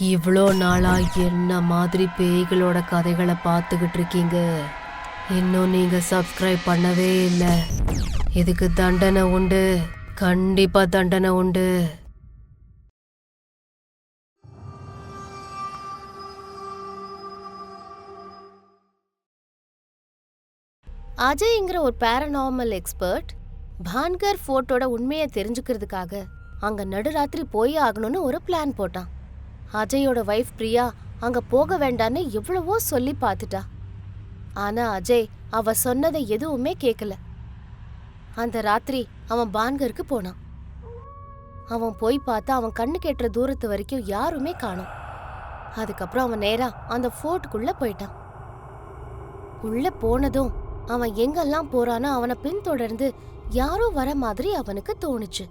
இவ்வளோ நாளாக என்ன மாதிரி பேய்களோட கதைகளை பார்த்துக்கிட்டு இருக்கீங்க இன்னும் நீங்கள் சப்ஸ்கிரைப் பண்ணவே இல்லை. இதுக்கு தண்டனை உண்டு. கண்டிப்பாக தண்டனை உண்டு. அஜய்ங்கிற ஒரு பேரநார்மல் எக்ஸ்பர்ட் பான்கர் ஃபோர்ட்டோட உண்மையை தெரிஞ்சுக்கிறதுக்காக அங்கே நடுராத்திரி போய் ஆகணும்னு ஒரு பிளான் போட்டான். அஜயோட வைஃப் பிரியா அங்க போக வேண்டான்னு எவ்வளவோ சொல்லி பார்த்துட்டா. ஆனா அஜய் அவ சொன்னதை எதுவுமே கேட்கல அந்த ராத்திரி அவன் பான்கருக்கு போனான். அவன் போய் பார்த்தா அவன் கண்ணு கெட்டுற தூரத்து வரைக்கும் யாருமே காணோம். அதுக்கப்புறம் அவன் நேரா அந்த ஃபோர்ட்டுக்குள்ள போயிட்டான். உள்ள போனதும் அவன் எங்கெல்லாம் போறானோ அவனை பின்தொடர்ந்து யாரோ வர மாதிரி அவனுக்கு தோணுச்சு.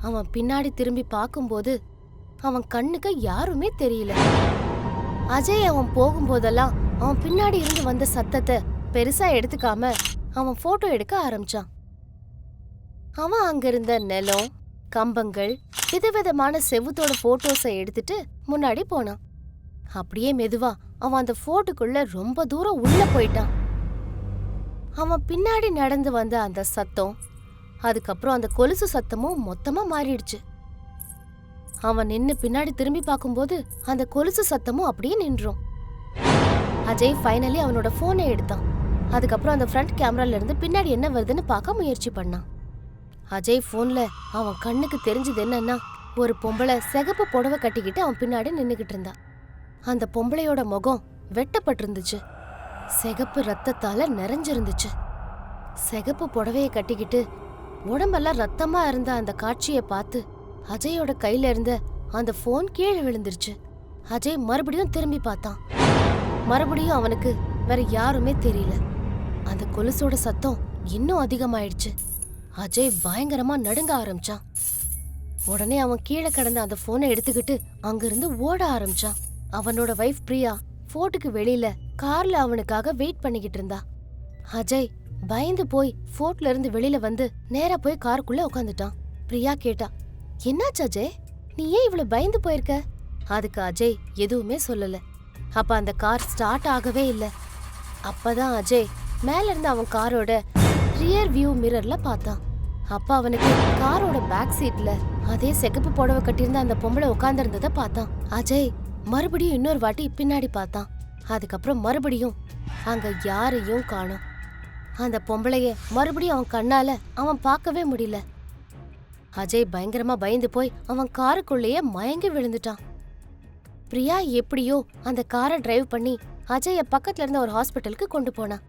அவன் பின்னாடி திரும்பி பார்க்கும்போது அவன் கண்ணுக்கு யாருமே தெரியல. அஜய் அவன் போகும்போதெல்லாம் அவன் பின்னாடி இருந்து வந்த சத்தத்தை பெருசா எடுத்துக்காம அவன் போட்டோ எடுக்க ஆரம்பிச்சான். அவன் அங்கிருந்த நிலம் கம்பங்கள் விதவிதமான செவுத்தோட போட்டோஸை எடுத்துட்டு முன்னாடி போனான். அப்படியே மெதுவா அவன் அந்த போட்டுக்குள்ள ரொம்ப தூரம் உள்ள போயிட்டான். அவன் பின்னாடி நடந்து வந்த அந்த சத்தம் அதுக்கப்புறம் அந்த கொலுசு சத்தமும் மொத்தமா மாறிடுச்சு. அவன் நின்னு பின்னாடி திரும்பி பார்க்கும்போது அந்த கொலுசு சத்தமும் அப்படியே நின்றோம். அஜய் ஃபைனலி அவனோட ஃபோனை எடுத்தான். அதுக்கப்புறம் அந்த ஃப்ரண்ட் கேமரால இருந்து பின்னாடி என்ன வருதுன்னு பார்க்க முயற்சி பண்ணான். அஜய் ஃபோன்ல அவன் கண்ணுக்கு தெரிஞ்சது என்னன்னா ஒரு பொம்பளை சிகப்பு புடவை கட்டிக்கிட்டு அவன் பின்னாடி நின்னுகிட்டு இருந்தான் அந்த பொம்பளையோட முகம் வெட்டப்பட்டிருந்துச்சு. சிகப்பு ரத்தத்தால நிறைஞ்சிருந்துச்சு. சிகப்பு புடவையை கட்டிக்கிட்டு உடம்பெல்லாம் ரத்தமா இருந்த அந்த காட்சியை பார்த்து அஜயோட கையில இருந்த அந்த ஃபோன் கீழே விழுந்துருச்சு. அஜய் மறுபடியும் திரும்பி பார்த்தான். மறுபடியும் அவனுக்கு வேற யாருமே தெரியல. அந்த கொலுசோட சத்தம் இன்னும் அதிகமாயிடுச்சு. அஜய் பயங்கரமா நடுங்க ஆரம்பிச்சான். உடனே அவன் கீழே கிடந்த அந்த போனை எடுத்துக்கிட்டு அங்கிருந்து ஓட ஆரம்பிச்சான். அவனோட வைஃப் பிரியா ஃபோர்ட்டுக்கு வெளியில கார்ல அவனுக்காக வெயிட் பண்ணிக்கிட்டு இருந்தா. அஜய் பயந்து போய் ஃபோர்ட்ல இருந்து வெளியில வந்து நேரா போய் காருக்குள்ள உட்காந்துட்டான் பிரியா கேட்டா என்னாச்சு அஜய்? நீ ஏன் இவ்வளவு பயந்து போயிருக்க? அதுக்கு அஜய் எதுவுமே சொல்லல. அப்ப அந்த கார் ஸ்டார்ட் ஆகவே இல்ல. அப்பதான் அஜய் மேல இருந்து அவன் காரோட ரியர் வியூ மிரர்ல பார்த்தான். அப்ப அவனுக்கு காரோட பேக் சீட்ல அதே சிகப்பு புடவை கட்டியிருந்த அந்த பொம்பளை உட்கார்ந்திருந்தத பார்த்தான். அஜய் மறுபடியும் இன்னொரு வாட்டி பின்னாடி பார்த்தான். அதுக்கப்புறம் மறுபடியும் அங்க யாரையும் காணோம். அந்த பொம்பளைய மறுபடியும் அவன் கண்ணால அவன் பார்க்கவே முடியல. அஜய் பயங்கரமா பயந்து போய் அவன் காருக்குள்ளேயே மயங்கி விழுந்துட்டான். பிரியா எப்படியோ அந்த காரை டிரைவ் பண்ணி அஜய பக்கத்துல இருந்த ஒரு ஹாஸ்பிட்டலுக்கு கொண்டு போனான்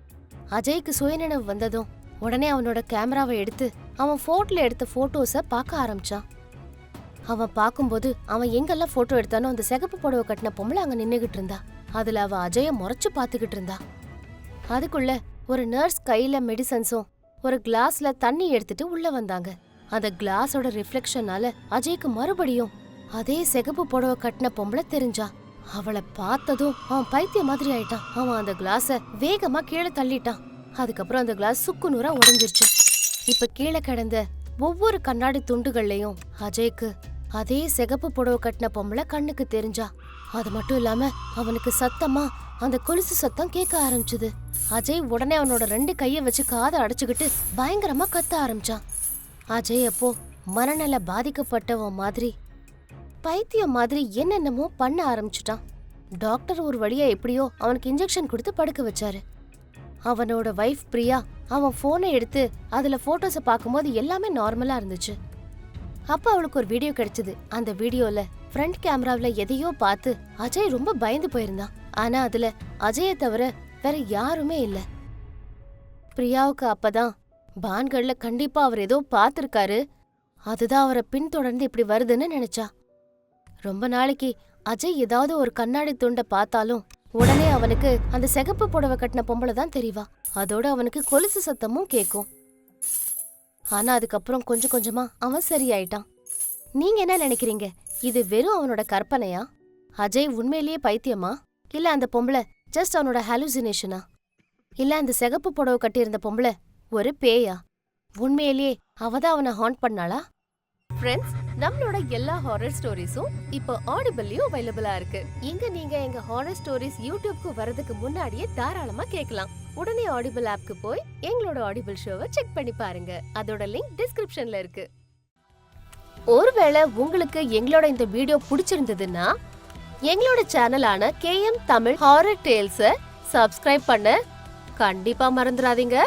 அஜய்க்கு சுயநினைவு வந்ததும் உடனே அவனோட கேமராவை எடுத்து அவன் போட்டோல எடுத்த ஃபோட்டோஸை பார்க்க ஆரம்பிச்சான். அவன் பார்க்கும்போது அவன் எங்கெல்லாம் போட்டோ எடுத்தானோ அந்த சிகப்பு புடவை கட்டின பொம்பளை அங்கே நின்றுகிட்டு இருந்தா. அதில் அவள் அஜயை முறைச்சு பார்த்துக்கிட்டு இருந்தா. அதுக்குள்ள ஒரு நர்ஸ் கையில் மெடிசன்ஸும் ஒரு கிளாஸில் தண்ணி எடுத்துட்டு உள்ளே வந்தாங்க. அந்த கிளாஸோட ரிஃப்ளெக்ஷனால அஜய்க்கு மறுபடியும் அதே சிகப்பு புடவை கட்டின பொம்பளை தெரிஞ்சா. அவளை பார்த்ததும் அவன் பைத்திய மாதிரி ஆயிட்டான். அவன் அந்த கிளாஸ வேகமா கீழே தள்ளிட்டான். அதுக்கப்புறம் அந்த கிளாஸ் சுக்கு நூறா உடைஞ்சிருச்சு. இப்ப கீழே கிடந்த ஒவ்வொரு கண்ணாடி துண்டுகள்லயும் அஜய்க்கு அதே சிகப்பு புடவை கட்டின பொம்பளை கண்ணுக்கு தெரிஞ்சா. அது மட்டும் இல்லாம அவனுக்கு சத்தமா அந்த கொலுசு சத்தம் கேட்க ஆரம்பிச்சது. அஜய் உடனே அவனோட ரெண்டு கைய வச்சு காதை அடைச்சுக்கிட்டு பயங்கரமா கத்த ஆரம்பிச்சான். அஜய் அப்போ மனநல பாதிக்கப்பட்டவன் மாதிரி. பைத்தியம் மாதிரி என்னென்னமோ பண்ண ஆரம்பிச்சிட்டான். டாக்டர் ஒரு வழியா எப்படியோ அவனுக்கு இன்ஜெக்ஷன் கொடுத்து படுக்க வச்சாரு. அவனோட வைஃப் பிரியா அவன் போனை எடுத்து அதுல போட்டோஸை பார்க்கும்போது எல்லாமே நார்மலா இருந்துச்சு. அப்ப அவளுக்கு ஒரு வீடியோ கிடைச்சது. அந்த வீடியோல ஃப்ரண்ட் கேமராவில் எதையோ பார்த்து அஜய் ரொம்ப பயந்து போயிருந்தான். ஆனா அதுல அஜயை தவிர வேற யாருமே இல்லை. பிரியாவுக்கு அப்பதான் பான்கள்ல கண்டிப்பா அவர் ஏதோ பார்த்திருக்காரு அதுதான் அவரை பின்தொடர்ந்து இப்படி வருதுன்னு நினைச்சா. ரொம்ப நாளைக்கு அஜய் ஏதாவது ஒரு கண்ணாடி துண்டை பார்த்தாலும் உடனே அவனுக்கு அந்த சிகப்பு புடவை கட்டின பொம்பளை தான் தெரிவா. அதோட அவனுக்கு கொலுசு சத்தமும் கேட்கும் ஆனா அதுக்கப்புறம் கொஞ்சம் கொஞ்சமா அவன் சரியாயிட்டான். நீங்க என்ன நினைக்கிறீங்க? இது வெறும் அவனோட கற்பனையா? அஜய் உண்மையிலேயே பைத்தியமா? இல்ல அந்த பொம்பளை ஜஸ்ட் அவனோட ஹாலுசினேஷனா இல்ல அந்த சிகப்பு புடவை கட்டியிருந்த பொம்பளை ஒரு பேயா? உண்மையிலேயே அவதான் அவனை ஹாண்ட் பண்ணாளா? ஃப்ரெண்ட்ஸ் நம்மளோட எல்லா ஹாரர் ஸ்டோரிஸும் இப்போ ஆடிபிள்லயும் அவைலபிளா இருக்கு. இங்க நீங்க எங்க ஹாரர் ஸ்டோரிஸ் யூடியூப்க்கு வரதுக்கு முன்னாடியே தாராளமா கேட்கலாம். உடனே ஆடிபிள் ஆப்க்கு போய் எங்களோட ஆடிபிள் ஷோவை செக் பண்ணி பாருங்க. அதோட லிங்க் டிஸ்கிரிப்ஷன்ல இருக்கு. ஒருவேளை உங்களுக்கு எங்களோட இந்த வீடியோ பிடிச்சிருந்ததுன்னா எங்களோட சேனலான கேஎம் தமிழ் ஹாரர் டேல்ஸை சப்ஸ்கிரைப் பண்ண கண்டிப்பா மறந்துடாதீங்க.